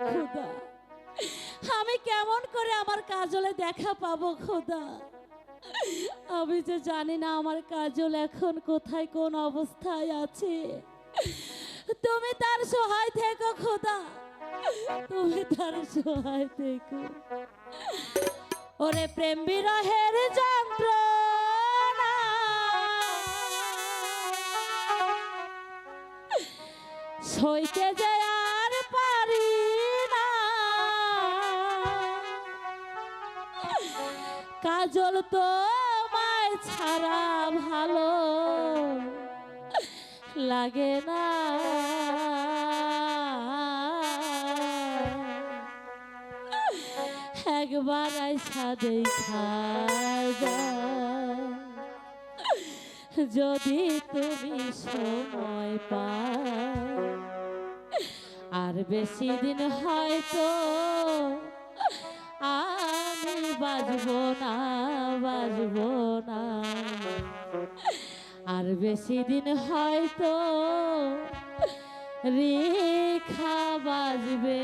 High খোদা। আমি কেমন করে আমার কাজলে দেখা পাবো খোদা? আমি যে জানি না আমার কাজল এখন কোথায়, কোন অবস্থায় আছে। তুমি তার সহায় থেকো খোদা। তুমি তার সহায় থেকো। ওরে প্রেম বিরহের যন্ত্র সইতে যে কাজল তো মায় ছাড়া ভালো লাগে না। একবার আইসা যদি তুমি সময় পাও, আর বেশি দিন হয়তো বাজবো না বাজবো না। আর বেশি দিন হয়তো রেখা বাজবে।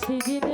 সেদিন